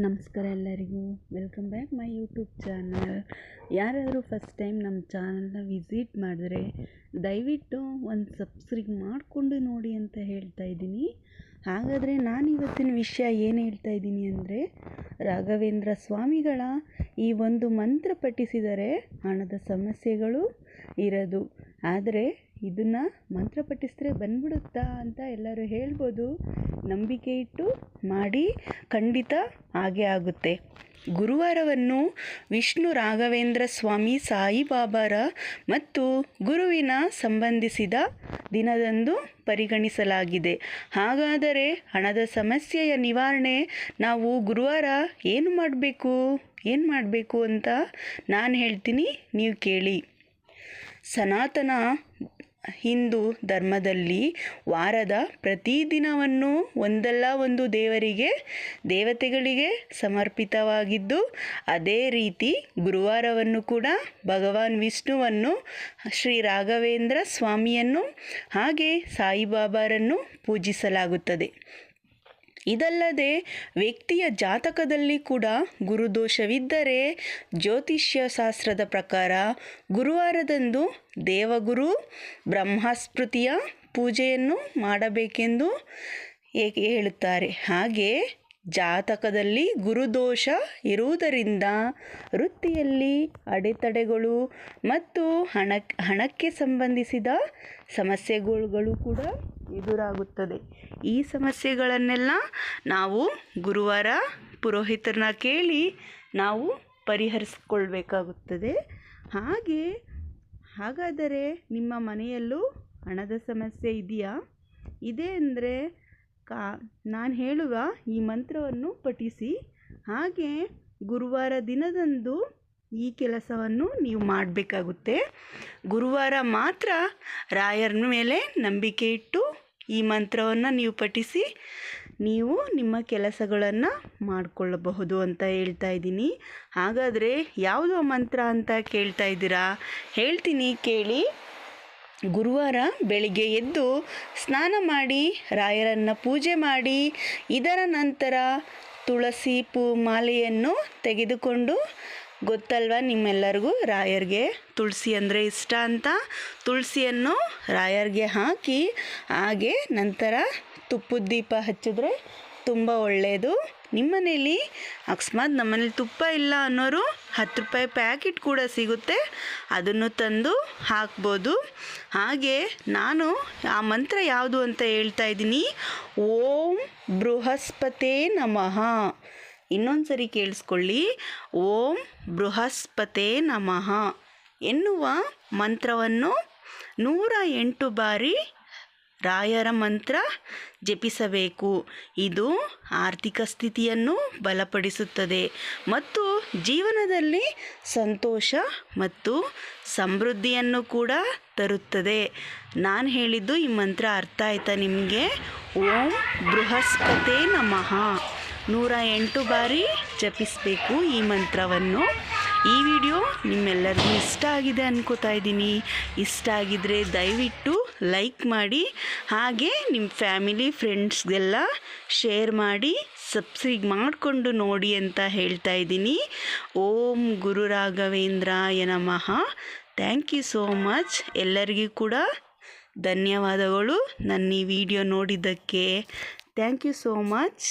ನಮಸ್ಕಾರ ಎಲ್ಲರಿಗೂ. Welcome back my YouTube channel ಯಾರಾದರೂ ಫಸ್ಟ್ ಟೈಮ್ ನಮ್ಮ ಚಾನಲ್ನ ವಿಸಿಟ್ ಮಾಡಿದ್ರೆ ದಯವಿಟ್ಟು ಒಂದು ಸಬ್ಸ್ಕ್ರೈಬ್ ಮಾಡಿಕೊಂಡು ನೋಡಿ ಅಂತ ಹೇಳ್ತಾ ಇದ್ದೀನಿ. ಹಾಗಾದರೆ ನಾನು ಇವತ್ತಿನ ವಿಷಯ ಏನು ಹೇಳ್ತಾ ಇದ್ದೀನಿ ಅಂದರೆ, ರಾಘವೇಂದ್ರ ಸ್ವಾಮಿಗಳ ಈ ಒಂದು ಮಂತ್ರ ಪಠಿಸಿದರೆ ಹಣದ ಸಮಸ್ಯೆಗಳು ಇರದು. ಆದರೆ ಇದನ್ನು ಮಂತ್ರ ಪಠಿಸಿದ್ರೆ ಬಂದ್ಬಿಡುತ್ತಾ ಅಂತ ಎಲ್ಲರೂ ಹೇಳ್ಬೋದು. ನಂಬಿಕೆ ಇಟ್ಟು ಮಾಡಿ ಖಂಡಿತ ಹಾಗೆ ಆಗುತ್ತೆ. ಗುರುವಾರವನ್ನು ವಿಷ್ಣು ರಾಘವೇಂದ್ರ ಸ್ವಾಮಿ ಸಾಯಿಬಾಬಾರ ಮತ್ತು ಗುರುವಿನ ಸಂಬಂಧಿಸಿದ ದಿನದಂದು ಪರಿಗಣಿಸಲಾಗಿದೆ. ಹಾಗಾದರೆ ಹಣದ ಸಮಸ್ಯೆಯ ನಿವಾರಣೆ ನಾವು ಗುರುವಾರ ಏನು ಮಾಡಬೇಕು? ಏನು ಮಾಡಬೇಕು ಅಂತ ನಾನು ಹೇಳ್ತೀನಿ, ನೀವು ಕೇಳಿ. ಸನಾತನ ಹಿಂದೂ ಧರ್ಮದಲ್ಲಿ ವಾರದ ಪ್ರತಿದಿನವನ್ನು ಒಂದಲ್ಲ ಒಂದು ದೇವರಿಗೆ, ದೇವತೆಗಳಿಗೆ ಸಮರ್ಪಿತವಾಗಿದ್ದು, ಅದೇ ರೀತಿ ಗುರುವಾರವನ್ನು ಕೂಡ ಭಗವಾನ್ ವಿಷ್ಣುವನ್ನು, ಶ್ರೀ ರಾಘವೇಂದ್ರ ಸ್ವಾಮಿಯನ್ನು ಹಾಗೆ ಸಾಯಿಬಾಬಾರನ್ನು ಪೂಜಿಸಲಾಗುತ್ತದೆ. ಇದಲ್ಲದೆ ವ್ಯಕ್ತಿಯ ಜಾತಕದಲ್ಲಿ ಕೂಡ ಗುರುದೋಷವಿದ್ದರೆ ಜ್ಯೋತಿಷ್ಯ ಶಾಸ್ತ್ರದ ಪ್ರಕಾರ ಗುರುವಾರದಂದು ದೇವಗುರು ಬ್ರಹ್ಮಸ್ಮೃತಿಯ ಪೂಜೆಯನ್ನು ಮಾಡಬೇಕೆಂದು ಏಕೆ ಹೇಳುತ್ತಾರೆ? ಹಾಗೆ ಜಾತಕದಲ್ಲಿ ಗುರುದೋಷ ಇರುವುದರಿಂದ ವೃತ್ತಿಯಲ್ಲಿ ಅಡೆತಡೆಗಳು ಮತ್ತು ಹಣ, ಹಣಕ್ಕೆ ಸಂಬಂಧಿಸಿದ ಸಮಸ್ಯೆಗಳು ಕೂಡ ಎದುರಾಗುತ್ತದೆ. ಈ ಸಮಸ್ಯೆಗಳನ್ನೆಲ್ಲ ನಾವು ಗುರುವಾರ ಪುರೋಹಿತರನ್ನ ಕೇಳಿ ನಾವು ಪರಿಹರಿಸ್ಕೊಳ್ಬೇಕಾಗುತ್ತದೆ. ಹಾಗೆ, ಹಾಗಾದರೆ ನಿಮ್ಮ ಮನೆಯಲ್ಲೂ ಹಣದ ಸಮಸ್ಯೆ ಇದೆಯಾ? ಇದೆ ಅಂದರೆ ಕಾ, ನಾನು ಹೇಳುವ ಈ ಮಂತ್ರವನ್ನು ಪಠಿಸಿ. ಹಾಗೆ ಗುರುವಾರ ದಿನದಂದು ಈ ಕೆಲಸವನ್ನು ನೀವು ಮಾಡಬೇಕಾಗುತ್ತೆ. ಗುರುವಾರ ಮಾತ್ರ ರಾಯರ ಮೇಲೆ ನಂಬಿಕೆ ಇಟ್ಟು ಈ ಮಂತ್ರವನ್ನು ನೀವು ಪಠಿಸಿ ನೀವು ನಿಮ್ಮ ಕೆಲಸಗಳನ್ನು ಮಾಡಿಕೊಳ್ಳಬಹುದು ಅಂತ ಹೇಳ್ತಾ ಇದ್ದೀನಿ. ಹಾಗಾದರೆ ಯಾವುದು ಮಂತ್ರ ಅಂತ ಕೇಳ್ತಾ ಇದ್ದೀರಾ? ಹೇಳ್ತೀನಿ, ಕೇಳಿ. ಗುರುವಾರ ಬೆಳಿಗ್ಗೆ ಎದ್ದು ಸ್ನಾನ ಮಾಡಿ, ರಾಯರನ್ನು ಪೂಜೆ ಮಾಡಿ, ಇದರ ನಂತರ ತುಳಸಿ ಪೂ ಮಾಲೆಯನ್ನು ತೆಗೆದುಕೊಂಡು ಗೊತ್ತಲ್ವ ನಿಮ್ಮೆಲ್ಲರಿಗೂ ರಾಯರಿಗೆ? ತುಳಸಿ ಅಂದರೆ ಇಷ್ಟ ಅಂತ. ತುಳಸಿಯನ್ನು ರಾಯರಿಗೆ ಹಾಕಿ, ಹಾಗೆ ನಂತರ ತುಪ್ಪದ ದೀಪ ಹಚ್ಚಿದ್ರೆ ತುಂಬ ಒಳ್ಳೆಯದು ನಿಮ್ಮನೇಲಿ? ಅಕಸ್ಮಾತ್ ನಮ್ಮನೇಲಿ ತುಪ್ಪ ಇಲ್ಲ ಅನ್ನೋರು ಹತ್ತು ರೂಪಾಯಿ ಪ್ಯಾಕೆಟ್ ಕೂಡ ಸಿಗುತ್ತೆ. ಅದನ್ನು ತಂದು ಹಾಕ್ಬೋದು. ಹಾಗೆ ನಾನು ಆ ಮಂತ್ರ ಯಾವುದು ಅಂತ ಹೇಳ್ತಾ ಇದ್ದೀನಿ. ಓಂ ಬೃಹಸ್ಪತೇ ನಮಃ. ಇನ್ನೊಂದು ಸರಿ ಕೇಳಿಸ್ಕೊಳ್ಳಿ. ಓಂ ಬೃಹಸ್ಪತೆ ನಮಃ ಎನ್ನುವ ಮಂತ್ರವನ್ನು ನೂರ ಎಂಟು ಬಾರಿ ರಾಯರ ಮಂತ್ರ ಜಪಿಸಬೇಕು. ಇದು ಆರ್ಥಿಕ ಸ್ಥಿತಿಯನ್ನು ಬಲಪಡಿಸುತ್ತದೆ ಮತ್ತು ಜೀವನದಲ್ಲಿ ಸಂತೋಷ ಮತ್ತು ಸಮೃದ್ಧಿಯನ್ನು ಕೂಡ ತರುತ್ತದೆ. ನಾನು ಹೇಳಿದ್ದು ಈ ಮಂತ್ರ ಅರ್ಥ ಆಯ್ತಾ ನಿಮಗೆ? ಓಂ ಬೃಹಸ್ಪತೆ ನಮಃ. ನೂರ ಎಂಟು ಬಾರಿ ಜಪಿಸಬೇಕು ಈ ಮಂತ್ರವನ್ನು. ಈ ವಿಡಿಯೋ ನಿಮ್ಮೆಲ್ಲರಿಗೂ ಇಷ್ಟ ಆಗಿದೆ ಅನ್ಕೋತಾ ಇದ್ದೀನಿ. ಇಷ್ಟ ಆಗಿದ್ರೆ ದಯವಿಟ್ಟು ಲೈಕ್ ಮಾಡಿ, ಹಾಗೆ ನಿಮ್ಮ ಫ್ಯಾಮಿಲಿ, ಫ್ರೆಂಡ್ಸ್ಗೆಲ್ಲ ಶೇರ್ ಮಾಡಿ, ಸಬ್ಸ್ಕ್ರೈಬ್ ಮಾಡಿಕೊಂಡು ನೋಡಿ ಅಂತ ಹೇಳ್ತಾ ಇದ್ದೀನಿ. ಓಂ ಗುರು ರಾಘವೇಂದ್ರಾಯ ನಮಃ. Thank you so much. ಎಲ್ಲರಿಗೂ ಕೂಡ ಧನ್ಯವಾದಗಳು. ನನ್ನ ಈ ವಿಡಿಯೋ ನೋಡಿದ್ದಕ್ಕೆ. Thank you so much.